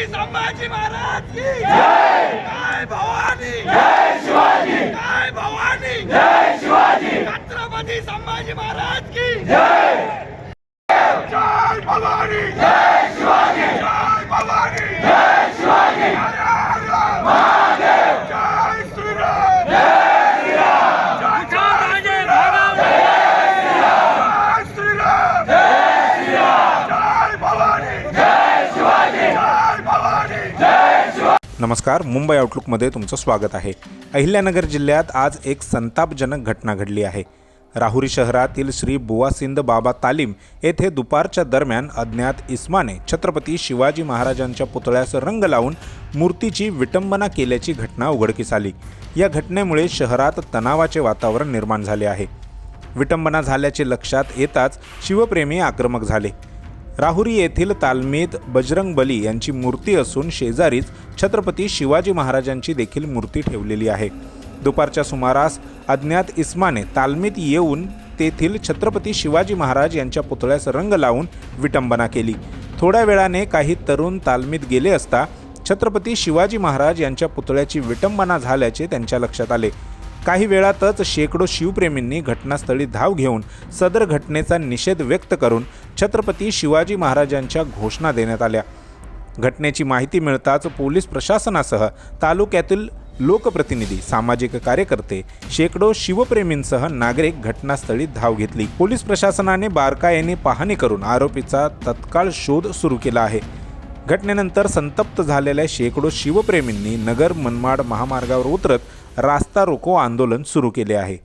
छत्रपती संभाजी महाराज की काय भवानी! जय शिवाजी! काय भवानी! जय शिवाजी! छत्रपती संभाजी महाराज की जय! जय भवानी! जय! नमस्कार मुंबई आउटलुकमध्ये तुमचं स्वागत आहे. अहिल्यानगर जिल्ह्यात आज एक संतापजनक घटना घडली आहे. राहुरी शहरातील श्री बुवासिंद बाबा तालीम येथे दुपारच्या दरम्यान अज्ञात इस्माने छत्रपती शिवाजी महाराजांच्या पुतळ्यास रंग लावून मूर्तीची विटंबना केल्याची घटना उघडकीस आली. या घटनेमुळे शहरात तणावाचे वातावरण निर्माण झाले आहे. विटंबना झाल्याचे लक्षात येताच शिवप्रेमी आक्रमक झाले. राहुरी येथील तालमीत बजरंग बली यांची मूर्ती असून शेजारीच छत्रपती शिवाजी महाराजांची देखील मूर्ती ठेवलेली आहे. दुपारच्या सुमारास अज्ञात इस्माने तालमीत येऊन तेथील छत्रपती शिवाजी महाराज यांच्या पुतळ्यास रंग लावून विटंबना केली. थोड्या वेळाने काही तरुण तालमीत गेले असता छत्रपती शिवाजी महाराज यांच्या पुतळ्याची विटंबना झाल्याचे त्यांच्या लक्षात आले. काही वेळातच शेकडो शिवप्रेमींनी घटनास्थळी धाव घेऊन सदर घटनेचा निषेध व्यक्त करून छत्रपती शिवाजी महाराजांच्या घोषणा देण्यात आल्या. घटनेची माहिती मिळताच पोलीस प्रशासनासह तालुक्यातील लोकप्रतिनिधी सामाजिक कार्यकर्ते शेकडो शिवप्रेमींसह नागरिक घटनास्थळी धाव घेतली. पोलीस प्रशासनाने बारकाईने पाहणी करून आरोपीचा तत्काळ शोध सुरू केला आहे. घटनेनंतर संतप्त झालेल्या शेकडो शिवप्रेमींनी नगर मनमाड महामार्गावर उतरत रास्ता रोको आंदोलन सुरू केले आहे.